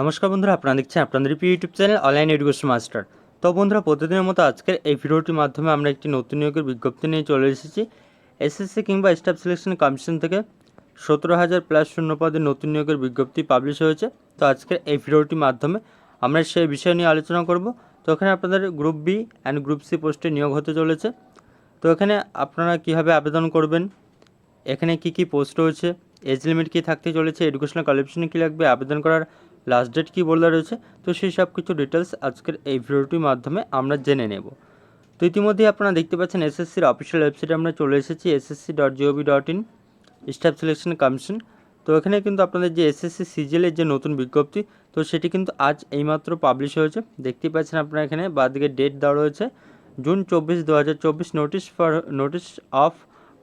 নমস্কার বন্ধুরা, আপনারা দেখছেন আপনাদের প্রিয় YouTube channel online education master তো বন্ধুরা, প্রতিদিনের মতো আজকের এই ভিডিওটির মাধ্যমে আমরা একটি নতুন নিয়োগের বিজ্ঞপ্তি নিয়ে চলে এসেছি। এসএসসি কিংবা স্টাফ সিলেকশন কমিশন থেকে সতেরো হাজার প্লাস শূন্য পদের নতুন নিয়োগের বিজ্ঞপ্তি পাবলিশ হয়েছে। তো আজকের এই ভিডিওটির মাধ্যমে আমরা সেই বিষয় নিয়ে আলোচনা করব। তো এখানে আপনাদের group B and group C পোস্টে নিয়োগ হতে চলেছে। তো এখানে আপনারা কীভাবে আবেদন করবেন? এখানে কি কি পোস্ট রয়েছে? এজ লিমিট কী থাকতে চলেছে? এডুকেশনাল কোয়ালিফিকেশন কী লাগবে? আবেদন করার লাস্ট ডেট কী বলা রয়েছে? তো সেই সব কিছু ডিটেলস আজকের এই ভিডিওটির মাধ্যমে আমরা জেনে নেব। তো ইতিমধ্যেই আপনারা দেখতে পাচ্ছেন এসএসসির অফিসিয়াল ওয়েবসাইটে আমরা চলে এসেছি SSC dot G O V dot in staff selection commission তো এখানে কিন্তু আপনাদের যে এসএসসি সিজিএলের যে নতুন বিজ্ঞপ্তি, তো সেটি কিন্তু আজ এইমাত্র পাবলিশ হয়েছে। দেখতেই পাচ্ছেন আপনারা এখানে, বাদিকে ডেট দেওয়া রয়েছে জুন চব্বিশ দু হাজার চব্বিশ notice for notice of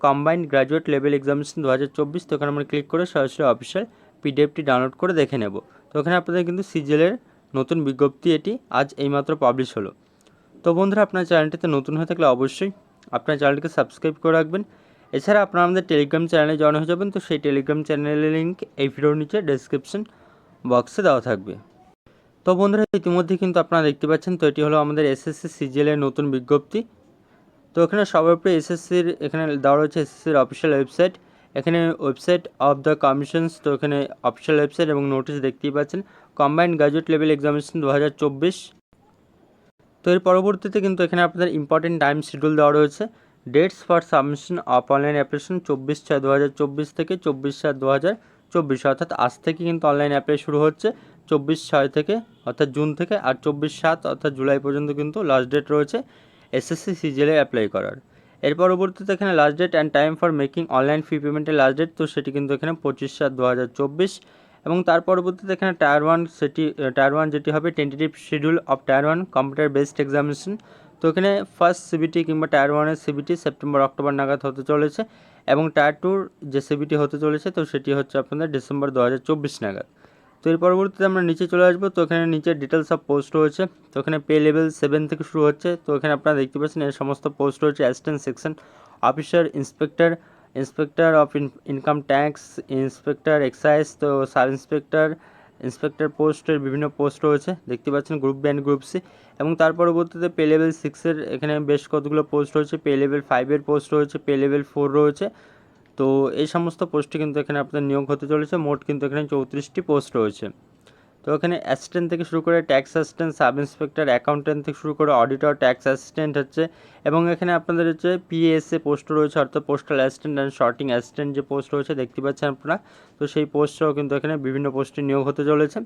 combined graduate level examination দু হাজার চব্বিশ। তো এখানে আমরা ক্লিক করে সরাসরি অফিসিয়াল পিডিএফটি ডাউনলোড করে দেখে নেব। তো এখানে আপনাদের কিন্তু সিজিএলের নতুন বিজ্ঞপ্তি এটি আজ এইমাত্র পাবলিশ হলো। তো বন্ধুরা, আপনার চ্যানেলটিতে নতুন হয়ে থাকলে অবশ্যই আপনার চ্যানেলটিকে সাবস্ক্রাইব করে রাখবেন। এছাড়া আপনারা আমাদের টেলিগ্রাম চ্যানেলে জয়েন হয়ে যাবেন, তো সেই টেলিগ্রাম চ্যানেলের লিঙ্ক এই ভিডিওর নিচে ডেসক্রিপশন বক্সে দেওয়া থাকবে। তো বন্ধুরা, ইতিমধ্যে কিন্তু আপনারা দেখতে পাচ্ছেন, তো এটি হলো আমাদের এসএসসি সিজিএলের নতুন বিজ্ঞপ্তি। তো এখানে সবার উপরে এসএসসির এখানে দেওয়া রয়েছে এসএসসির অফিসিয়াল ওয়েবসাইট এখানে ওয়েবসাইট অফ দ্য কমিশনস তো এখানে অফিসিয়াল ওয়েবসাইট এবং নোটিশ দেখতেই পাচ্ছেন। কম্বাইন্ড গ্র্যাজুয়েট লেভেল এক্সামিনেশন দু হাজার চব্বিশ। তো এর পরবর্তীতে কিন্তু এখানে আপনাদের ইম্পর্টেন্ট টাইম শিডিউল দেওয়া রয়েছে। Dates for submission of online application চব্বিশ ছয় দু হাজার চব্বিশ থেকে চব্বিশ সাত দু হাজার চব্বিশ। অর্থাৎ আজ থেকে কিন্তু অনলাইন অ্যাপ্লাই শুরু হচ্ছে চব্বিশ ছয় থেকে, অর্থাৎ জুন থেকে, আর চব্বিশ সাত, অর্থাৎ জুলাই পর্যন্ত কিন্তু লাস্ট ডেট রয়েছে। এসএসসি সিজিএলে অ্যাপ্লাই করার। এর পরবর্তীতে এখানে last date and time for making online fee পেমেন্টের লাস্ট ডেট তো সেটি কিন্তু এখানে পঁচিশ সাত দু হাজার চব্বিশ এবং তার পরবর্তীতে এখানে টায়ার ওয়ান সেটি টায়ার ওয়ান যেটি হবে tentative schedule of tier one computer based examination তো এখানে ফার্স্ট সিবিটি কিংবা টায়ার ওয়ানের সিবিটি সেপ্টেম্বর, অক্টোবর নাগাদ হতে চলেছে এবং টায়ার টুর যে সিবিটি হতে চলেছে, তো সেটি হচ্ছে আপনাদের ডিসেম্বর দু হাজার চব্বিশ নাগাদ। তো এর পরবর্তীতে আমরা নিচে চলে আসব। তো এখানে নিচে ডিটেলস অফ পোস্ট রয়েছে। তো এখানে পে লেভেল সেভেন থেকে শুরু হচ্ছে। তো এখানে আপনারা দেখতে পাচ্ছেন এর সমস্ত পোস্ট রয়েছে। Assistant section officer inspector inspector of income tax inspector excise তো সাব ইন্সপেক্টর ইন্সপেক্টর পোস্টের বিভিন্ন পোস্ট রয়েছে। দেখতে পাচ্ছেন group B and group C এবং তার পরবর্তীতে পে লেভেল সিক্সের এখানে বেশ কতগুলো পোস্ট রয়েছে। পে লেভেল ফাইভের পোস্ট রয়েছে। পে লেভেল ফোর রয়েছে। তো এই সমস্ত পোস্টে কিন্তু এখানে আপনাদের নিয়োগ হতে চলেছে। মোট কিন্তু এখানে চৌত্রিশটি পোস্ট রয়েছে। তো এখানে অ্যাসিস্ট্যান্ট থেকে শুরু করে tax assistant sub inspector accountant থেকে শুরু করে অডিটর ট্যাক্স অ্যাসিস্ট্যান্ট হচ্ছে এবং এখানে আপনাদের হচ্ছে পিএসএ পোস্ট রয়েছে, অর্থাৎ postal assistant and sorting assistant যে পোস্ট রয়েছে, দেখতে পাচ্ছেন আপনারা। তো সেই পোস্টও কিন্তু এখানে বিভিন্ন পোস্টে নিয়োগ হতে চলেছে।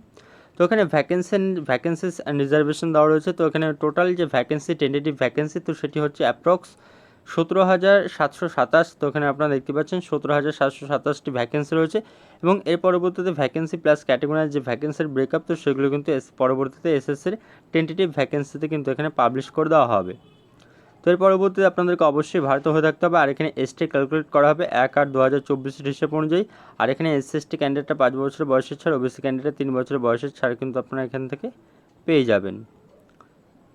তো এখানে ভ্যাকেন্সি ভ্যাকেন্সিস অ্যান্ড রিজার্ভেশন দেওয়া রয়েছে। তো এখানে টোটাল যে ভ্যাকেন্সি টেন্টেটিভ ভ্যাকেন্সি তো সেটি হচ্ছে অ্যাপ্রক্স সতেরো হাজার সাতশো সাতাশ, তো এখানে আপনারা দেখতে পাচ্ছেন সতেরো হাজার সাতশো সাতাশটি ভ্যাকেন্সি রয়েছে এবং এর পরবর্তীতে ভ্যাকেন্সি প্লাস ক্যাটেগরির যে ভ্যাকেন্সির ব্রেকআপ তো সেগুলো কিন্তু এস, পরবর্তীতে এসএসসির টেন্টেটিভ ভ্যাকেন্সিতে কিন্তু এখানে পাবলিশ করে দেওয়া হবে। তো এর পরবর্তীতে আপনাদেরকে অবশ্যই ভারত হয়ে থাকতে হবে, আর এখানে এসটি ক্যালকুলেট করা হবে এক আট দু হাজার চব্বিশের হিসেব অনুযায়ী। আর এখানে এস এসটি ক্যান্ডিডেটটা পাঁচ বছরের বয়সের ছাড় ওবিসি ক্যান্ডিডেট তিন বছরের বয়সের ছাড় কিন্তু আপনারা এখান থেকে পেয়ে যাবেন।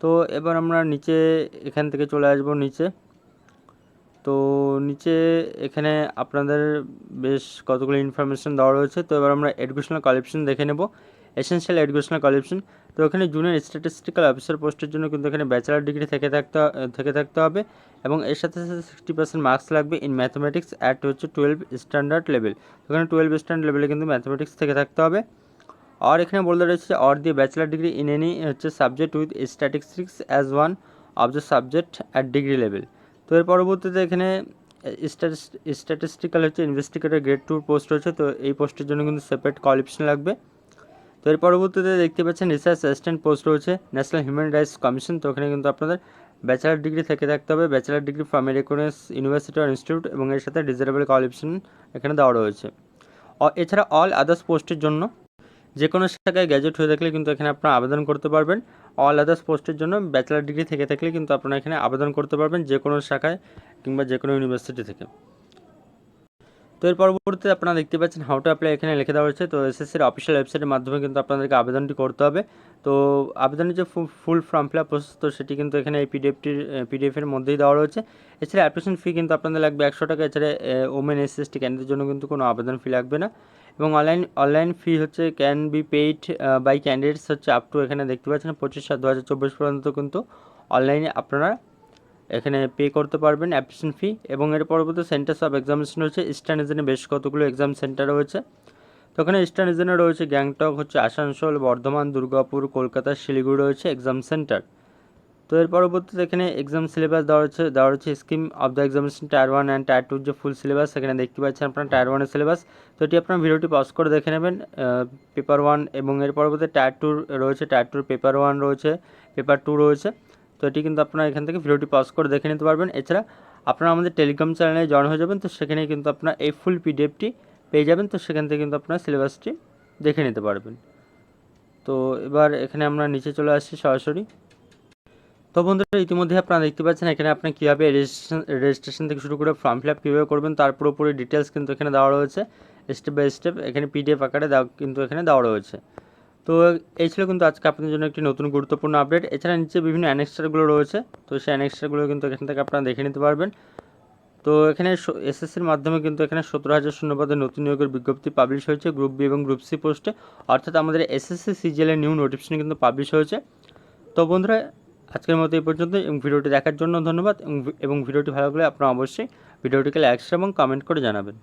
তো এবার আমরা নিচে, এখান থেকে চলে আসব নিচে। তো নিচে এখানে আপনাদের বেশ কতগুলো ইনফরমেশন দেওয়া রয়েছে। তো এবার আমরা এডুকেশনাল কোয়ালিফিকেশন দেখে নেব। এসেনশিয়াল এডুকেশনাল কোয়ালিফিকেশন তো এখানে জুনিয়র স্ট্যাটিস্টিক্যাল অফিসার পোস্টের জন্য কিন্তু এখানে ব্যাচেলার ডিগ্রি থেকে থাকতে থেকে থাকতে হবে এবং এর সাথে সাথে সিক্সটি পার্সেন্ট মার্কস লাগবে ইন ম্যাথমেটিক্স অ্যাট হচ্ছে টুয়েলভ স্ট্যান্ডার্ড লেভেল এখানে টুয়েলভ স্ট্যান্ডার্ড লেভেলে কিন্তু ম্যাথমেটিক্স থেকে থাকতে হবে। আর এখানে বলতে রয়েছে অর দিয়ে ব্যাচেলার ডিগ্রি ইন এনি হচ্ছে subject with statistics as one of the subject at degree level তো এর পরবর্তীতে এখানে স্ট্যাটিস্টিক্যাল হচ্ছে ইনভেস্টিগেটর গ্রেড টুর পোস্ট রয়েছে, তো এই পোস্টের জন্য কিন্তু সেপারেট কোয়ালিফিকেশন লাগবে। তো এর পরবর্তীতে দেখতে পাচ্ছেন রিসার্চ অ্যাসিস্ট্যান্ট পোস্ট রয়েছে ন্যাশনাল হিউম্যান রাইটস কমিশন তো ওখানে কিন্তু আপনাদের ব্যাচেলার ডিগ্রি থেকে থাকতে হবে। Bachelor degree from recognise university R institute এবং এর সাথে ডিজারেবল কোয়ালিফিকেশন এখানে দেওয়া রয়েছে। এছাড়া অল আদার্স পোস্টের জন্য যে কোনো শাখায় গ্যাজেট হয়ে থাকলে কিন্তু এখানে আপনারা আবেদন করতে পারবেন। অল আদার্স পোস্টের জন্য ব্যাচেলার ডিগ্রি থেকে থাকলে কিন্তু আপনারা এখানে আবেদন করতে পারবেন যে কোনো শাখায় কিংবা যে কোনো ইউনিভার্সিটি থেকে। তো এর পরবর্তীতে আপনারা দেখতে পাচ্ছেন হাউ টু অ্যাপ্লাই এখানে লিখে দেওয়া হয়েছে। তো এসএসসির অফিসিয়াল ওয়েবসাইটের মাধ্যমে কিন্তু আপনাদেরকে আবেদনটি করতে হবে। তো আবেদনের যে full form fill up process তো সেটি কিন্তু এখানে এই পিডিএফটির পিডিএফের মধ্যেই দেওয়া রয়েছে। এছাড়া অ্যাপ্লিকেশন ফি কিন্তু আপনাদের লাগবে একশো টাকা। এছাড়া ওমেন এস এসটি ক্যান্ডিডেটের জন্য কিন্তু কোনো আবেদন ফি লাগবে না। এবং অনলাইন অনলাইন ফি হচ্ছে can be paid by candidates হচ্ছে আপ টু এখানে দেখতে পাচ্ছেন পঁচিশ সাত দু হাজার চব্বিশ পর্যন্ত কিন্তু অনলাইনে আপনারা এখানে পে করতে পারবেন অ্যাপ্লিকেশন ফি এবং এর পরবর্তী সেন্টার্স অফ এক্সামিনেশন রয়েছে। ইস্টার্ন রিজনে বেশ কতগুলো এক্সাম সেন্টার রয়েছে। তো ওখানে ইস্টার্ন রিজনে রয়েছে গ্যাংটক হচ্ছে আসানসোল, বর্ধমান, দুর্গাপুর, কলকাতা, শিলিগুড়ি রয়েছে এক্সাম সেন্টার তো এর পরবর্তীতে এখানে এক্সাম সিলেবাস দেওয়া হচ্ছে দেওয়া হচ্ছে scheme of the examination tier one and tier টুর যে ফুল সিলেবাস সেখানে দেখতে পাচ্ছেন আপনার টায়ার ওয়ানের সিলেবাস তো এটি আপনার ভিডিওটি পজ করে দেখে নেবেন। পেপার ওয়ান এবং এর পরবর্তী টায়ার টুর রয়েছে। টায়ার টুর পেপার ওয়ান রয়েছে পেপার টু রয়েছে। তো এটি কিন্তু আপনারা এখান থেকে ভিডিওটি পজ করে দেখে নিতে পারবেন। এছাড়া আপনারা আমাদের টেলিগ্রাম চ্যানেলে জয়েন হয়ে যাবেন, তো সেখানে কিন্তু আপনার এই ফুল পিডিএফটি পেয়ে যাবেন, তো সেখান থেকে কিন্তু আপনার সিলেবাসটি দেখে নিতে পারবেন। তো এবার এখানে আমরা নিচে চলে আসছি সরাসরি। তো বন্ধুরা, ইতিমধ্যে আপনারা দেখতে পাচ্ছেন এখানে আপনি কীভাবে রেজিস্ট্রেশন রেজিস্ট্রেশন থেকে শুরু করে ফর্ম ফিল আপ কীভাবে করবেন, তার পুরোপুরি ডিটেলস কিন্তু এখানে দেওয়া রয়েছে। স্টেপ বাই স্টেপ এখানে পিডিএফ আকারে কিন্তু এখানে দেওয়া রয়েছে। তো এই ছিল কিন্তু আজকে আপনাদের জন্য একটি নতুন গুরুত্বপূর্ণ আপডেট এছাড়া নিচে বিভিন্ন অ্যানেক্সটারগুলো রয়েছে, তো সেই অ্যানেক্সটারগুলো কিন্তু এখান থেকে আপনারা দেখে নিতে পারবেন। তো এখানে এসএসসির মাধ্যমে কিন্তু এখানে সতেরো হাজার শূন্যপদের নতুন নিয়োগের বিজ্ঞপ্তি পাবলিশ হয়েছে গ্রুপ বি এবং গ্রুপ সি পোস্টে অর্থাৎ আমাদের এসএসসি সিজিএলের নিউ নোটিফিকেশন কিন্তু পাবলিশ হয়েছে। তো বন্ধুরা, আজকের মতো এই পর্যন্ত, এবং ভিডিওটি দেখার জন্য ধন্যবাদ, এবং ভিডিওটি ভালো লাগলে আপনারা অবশ্যই ভিডিওটিকে লাইক এবং কমেন্ট করে জানাবেন।